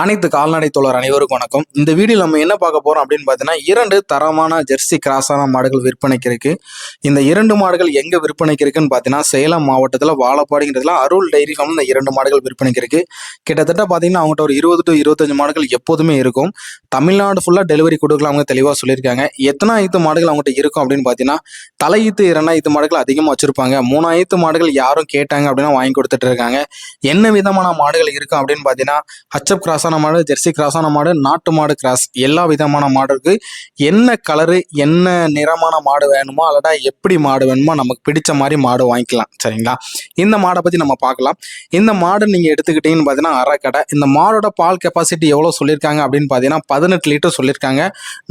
அனைத்து கால்நடை தோழர் அனைவருக்கும் வணக்கம். இந்த வீடியோ நம்ம என்ன பார்க்க போறோம் அப்படின்னு பார்த்தீங்கன்னா இரண்டு தரமான ஜெர்சி கிராஸான மாடுகள் விற்பனைக்கு இருக்கு. இந்த இரண்டு மாடுகள் எங்க விற்பனைக்கு இருக்குன்னு பார்த்தீங்கன்னா சேலம் மாவட்டத்தில் வாழப்பாடுங்கிறதுல அருள் டைரி ஃபார்ம் இந்த இரண்டு மாடுகள் விற்பனைக்கு இருக்கு. கிட்டத்தட்ட பார்த்தீங்கன்னா அவங்ககிட்ட ஒரு இருபது டு இருபத்தஞ்சு மாடுகள் எப்போதுமே இருக்கும். தமிழ்நாடு ஃபுல்லாக டெலிவரி கொடுக்கலாம் அவங்க தெளிவாக சொல்லியிருக்காங்க. எத்தனை ஐத்து மாடுகள் அவங்ககிட்ட இருக்கும் அப்படின்னு பார்த்தீங்கன்னா தலையீத்து இரண்டாயிரத்து மாடுகள் அதிகமாக வச்சிருப்பாங்க. மூணாயிரத்து மாடுகள் யாரும் கேட்டாங்க அப்படின்னா வாங்கி கொடுத்துட்டு இருக்காங்க. என்ன விதமான மாடுகள் இருக்கும் அப்படின்னு பார்த்தீங்கன்னா ஹச்சப் கிராஸான மாடு ஜெர்சி கிராஸான மாடு நாட்டு மாடு கிராஸ் எல்லா விதமான மாடு இருக்கு என்ன கலரு என்ன நிறமான மாடு வேணுமோ அல்லடா எப்படி மாடு வேணுமோ நமக்கு பிடிச்ச மாதிரி மாடு வாங்கிக்கலாம் சரிங்களா? இந்த மாடை பற்றி நம்ம பார்க்கலாம். இந்த மாடு நீங்கள் எடுத்துக்கிட்டீங்கன்னு பார்த்தீங்கன்னா அரைக்கடை இந்த மாடோட பால் கெப்பாசிட்டி எவ்வளோ சொல்லியிருக்காங்க அப்படின்னு பார்த்தீங்கன்னா பதினெட்டு லிட்டர் சொல்லியிருக்காங்க.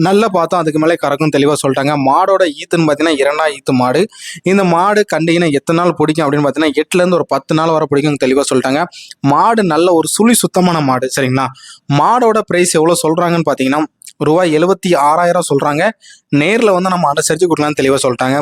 நல்லா பார்த்தா அதுக்கு மேலே கறக்கும் தெளிவாக சொல்லிட்டாங்க. மாடோட ஈத்துன்னு பார்த்தீங்கன்னா இரண்டா ஈத்து மாடு. இந்த மாடு கண்டிங்கன்னா எத்தனை நாள் பிடிக்கும் அப்படின்னு பார்த்தீங்கன்னா எட்டுலேருந்து ஒரு பத்து நாள் வரை பிடிக்கும் தெளிவாக சொல்லிட்டாங்க. மாடு நல்ல ஒரு சுழி சுத்தமான மாடு சரிங்களா? மாடோட ப்ரைஸ் எவ்வளோ சொல்கிறாங்கன்னு பார்த்தீங்கன்னா ரூபாய் எழுபத்தி ஆறாயிரம் சொல்கிறாங்க நேரில் வந்து நம்ம அனுசரித்து கொடுக்கலாம்னு தெளிவாக சொல்லிட்டாங்க.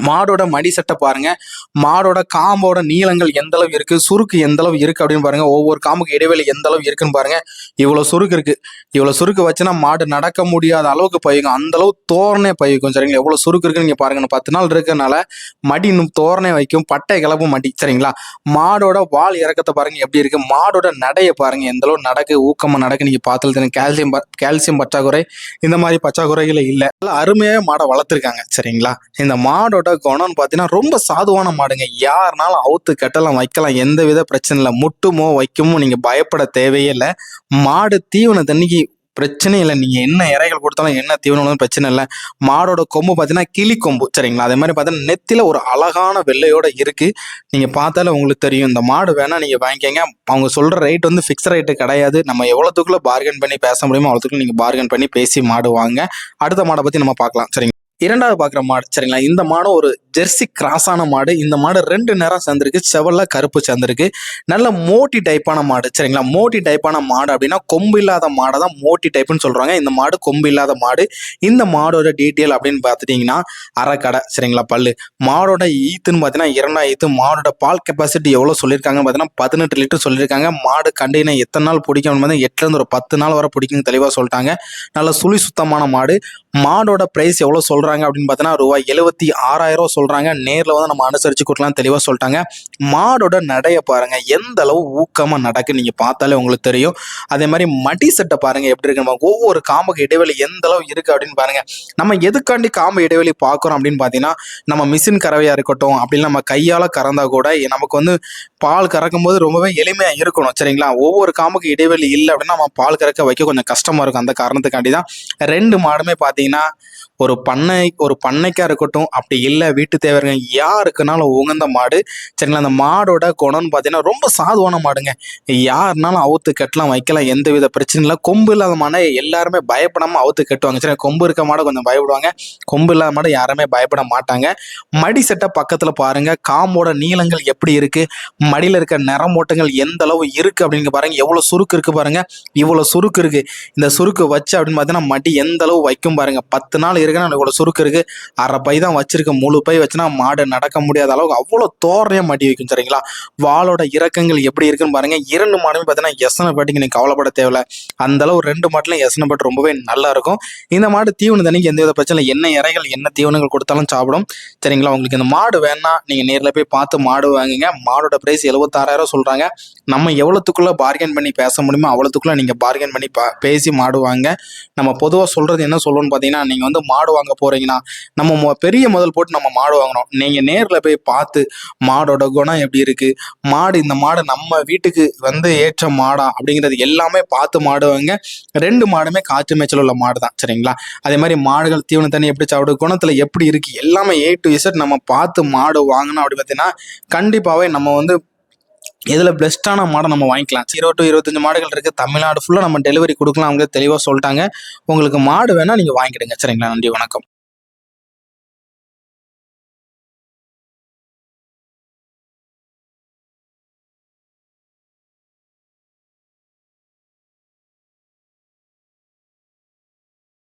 மாடோட மடி சட்டை பாருங்க. மாடோட காம்போட நீளங்கள் எந்த அளவு இருக்கு? சுருக்கு எந்த அளவு இருக்கு அப்படின்னு பாருங்க. ஒவ்வொரு காம்புக்கு இடைவெளி எந்த அளவு இருக்குன்னு பாருங்க. இவ்வளவு சுருக்கு இருக்கு. இவ்வளவு சுருக்கு வச்சுன்னா மாடு நடக்க முடியாத அளவுக்கு பயிக்கும் அந்த அளவு தோரணே பயிக்கும் சரிங்களா? எவ்வளவு சுருக்கு இருக்குன்னு நீங்க பாருங்க. பத்து நாள் இருக்கறனால மடி இன்னும் தோரணை வைக்கும். பட்டை கிளப்பும் மடி சரிங்களா? மாடோட வால் இறக்கத்தை பாருங்க. எப்படி இருக்கு? மாடோட நடையை பாருங்க. எந்த அளவு நடக்கு ஊக்கமா நடக்கு. நீங்க பார்த்துல கால்சியம் ப- கால்சியம் பற்றாக்குறை இந்த மாதிரி பற்றாக்குறைகள் இல்லை. அருமையாக மாடை வளர்த்துருக்காங்க சரிங்களா? இந்த மாடோட கோணம்னு பார்த்தீங்கன்னா ரொம்ப சாதுவான மாடுங்க. யாருனாலும் அவுத்து கட்டலாம் வைக்கலாம். எந்த வித பிரச்சனை இல்லை. முட்டுமோ வைக்குமோ நீங்க பயப்பட தேவையே இல்லை. மாடு தீவன தண்ணிக்கு பிரச்சனை இல்லை. நீங்க என்ன இறைகள் கொடுத்தாலும் என்ன தீவனம் பிரச்சனை இல்லை. மாடோட கொம்பு பார்த்தீங்கன்னா கிளி கொம்பு. சரிங்களா? அதே மாதிரி பார்த்தீங்கன்னா நெத்தியில் ஒரு அழகான வெள்ளையோட இருக்கு. நீங்க பார்த்தாலே உங்களுக்கு தெரியும். இந்த மாடு வேணா நீங்க வாங்கிக்கங்க. அவங்க சொல்ற ரேட் வந்து ஃபிக்ஸ் ரேட்டு கிடையாது. நம்ம எவ்வளோத்துக்குள்ளே பார்கன் பண்ணி பேச முடியுமோ அவ்வளோத்துக்குள்ள நீங்கள் பார்கன் பண்ணி பேசி மாடு வாங்க. அடுத்த மாடை பத்தி நம்ம பார்க்கலாம். சரிங்களா? இரண்டாவது பார்க்குற மாடு சரிங்களா? இந்த மாடு ஒரு ஜெர்சி கிராஸான மாடு. இந்த மாடு ரெண்டு நேரம் சேர்ந்துருக்கு. செவல்ல கருப்பு சேர்ந்துருக்கு. நல்ல மோட்டி டைப்பான மாடு சரிங்களா? மோட்டி டைப்பான மாடு அப்படின்னா கொம்பு இல்லாத மாடை தான் மோட்டி டைப்புன்னு சொல்றாங்க. இந்த மாடு கொம்பு இல்லாத மாடு. இந்த மாடோட டீட்டெயில் அப்படின்னு பார்த்துட்டீங்கன்னா அரைக்கடை சரிங்களா பல்லு. மாடோட ஈத்துன்னு பார்த்தீங்கன்னா இரண்டாம் ஈத்து. மாடோட பால் கெப்பாசிட்டி எவ்வளோ சொல்லியிருக்காங்கன்னு பார்த்தீங்கன்னா பதினெட்டு லிட்டர் சொல்லியிருக்காங்க. மாடு கண்டினா எத்தனை நாள் பிடிக்கும்னு பார்த்தீங்கன்னா எட்டுலேருந்து ஒரு பத்து நாள் வரை பிடிக்கும் தெளிவாக சொல்லிட்டாங்க. நல்ல சுழி சுத்தமான மாடு. மாடோட ப்ரைஸ் எவ்வளோ சொல்கிறாங்க அப்படின்னு பார்த்தீங்கன்னா ரூபாய் எழுபத்தி ஆறாயிரம் சொல்கிறாங்க நேரில் வந்து நம்ம அனுசரித்து கொடுக்கலாம் தெளிவாக சொல்லிட்டாங்க. மாடோட நடையை பாருங்க எந்த அளவு ஊக்கமாக நடக்கு நீங்கள் பார்த்தாலே உங்களுக்கு தெரியும். அதே மாதிரி மடி செட்டை பாருங்க எப்படி இருக்கு? நம்ம ஒவ்வொரு காம்புக்கு இடைவெளி எந்த அளவு இருக்கு அப்படின்னு பாருங்க. நம்ம எதுக்காண்டி காம்பு இடைவெளி பார்க்குறோம் அப்படின்னு பார்த்தீங்கன்னா நம்ம மிஷின் கறவையாக இருக்கட்டும் அப்படின்னு நம்ம கையால் கறந்தால் கூட நமக்கு வந்து பால் கறக்கும் போது ரொம்பவே எளிமையாக இருக்கணும் சரிங்களா? ஒவ்வொரு காம்புக்கு இடைவெளி இல்லை அப்படின்னா நம்ம பால் கறக்க வைக்க கொஞ்சம் கஷ்டமாக இருக்கும். அந்த காரணத்துக்காண்டி தான் ரெண்டு மாடுமே பார்த்தீங்கன்னா ஒரு பண்ணை ஒரு பண்ணைக்காக இருக்கட்டும் அப்படி இல்லை வீட்டு தேவைங்க யாருக்குனாலும் உகந்த மாடு. சரிங்களா? அந்த மாடோட குணம்னு பார்த்தீங்கன்னா ரொம்ப சாதுவான மாடுங்க. யாருனாலும் அவுத்து கட்டலாம் வைக்கலாம் எந்த வித பிரச்சனையும் இல்லை. கொம்பு இல்லாத மாடை எல்லாருமே பயப்படாமல் அவுத்து கட்டுவாங்க. சரி கொம்பு இருக்க மாடை கொஞ்சம் பயப்படுவாங்க. கொம்பு இல்லாத மாடை யாருமே பயப்பட மாட்டாங்க. மடி செட்டை பக்கத்தில் பாருங்கள் காம்போட நீளங்கள் எப்படி இருக்குது மடியில் இருக்க நிறமோட்டங்கள் எந்த அளவு இருக்குது அப்படின்னு பாருங்கள் எவ்வளோ சுருக்கு இருக்குது பாருங்கள் இவ்வளோ சுருக்கு இருக்குது இந்த சுருக்கு வச்சு அப்படின்னு பார்த்தீங்கன்னா மடி எந்த அளவு வைக்கும் பாருங்கள் பத்து நாள் இருக்குன்னா இவ்வளோ சுருக்கு இருக்கு. அரை பை தான் வச்சிருக்கேன். முழு பை வச்சுனா மாடு நடக்க முடியாத அளவுக்கு அவ்வளோ தோரணையாக மடி வைக்கும் சரிங்களா? வாளோட இறக்கங்கள் எப்படி இருக்குன்னு பாருங்க. இரண்டு மாடுமே பார்த்தீங்கன்னா எசனை பாட்டிக்கு நீங்கள் கவலைப்பட தேவையில்ல. அந்த அளவு ரெண்டு மாட்டிலும் எசனை பாட்டு ரொம்பவே நல்லா இருக்கும். இந்த மாடு தீவன தண்ணிக்கு எந்த வித பிரச்சனை இல்லை. என்ன இறைகள் என்ன தீவனங்கள் கொடுத்தாலும் சாப்பிடும். சரிங்களா? உங்களுக்கு இந்த மாடு வேணா நீங்கள் நேரில் போய் பார்த்து மாடு வாங்குங்க. மாடோட ப்ரைஸ் எழுபத்தாறாயிரம் சொல்கிறாங்க நம்ம எவ்வளோத்துக்குள்ளே பார்கன் பண்ணி பேச முடியுமோ அவ்வளோத்துக்குள்ளே நீங்கள் பார்கன் பண்ணி பா பேசி மாடு வாங்க. நம்ம பொதுவாக சொல்கிறது என்ன சொல்லணும்னு பார்த்தீங்கன்னா நீங்கள் வந்து மாடு வாங்க போகிறீங்கன்னா நம்ம மொ- பெரிய முதல் போட்டு நம்ம மாடு வாங்கணும். நீங்கள் நேரில் போய் பார்த்து மாடோட குணம் எப்படி இருக்குது மாடு இந்த மாடு நம்ம வீட்டுக்கு வந்து ஏற்ற மாடா அப்படிங்கிறது எல்லாமே பார்த்து மாடு வாங்க ரெண்டு மாடுமே காற்று மேய்ச்சல் உள்ள மாடு தான் சரிங்களா? அதே மாதிரி மாடுகள் தீவன தண்ணி எப்படி சாப்பிடு குணத்தில் எப்படி இருக்குது எல்லாமே ஏ டு இசட் நம்ம பார்த்து மாடு வாங்கணும் அப்படி பார்த்தீங்கன்னா கண்டிப்பாகவே நம்ம வந்து இதில் பெஸ்ட்டான மாடை நம்ம வாங்கிக்கலாம். ஜீரோ டு இருபத்தஞ்சு மாடுகள் இருக்குது தமிழ்நாடு ஃபுல்லாக நம்ம டெலிவரி கொடுக்கலாம் அவங்க தெளிவாக சொல்லிட்டாங்க. உங்களுக்கு மாடு வேணால் நீங்கள் வாங்கிடுங்க. சரிங்களா? நன்றி வணக்கம்.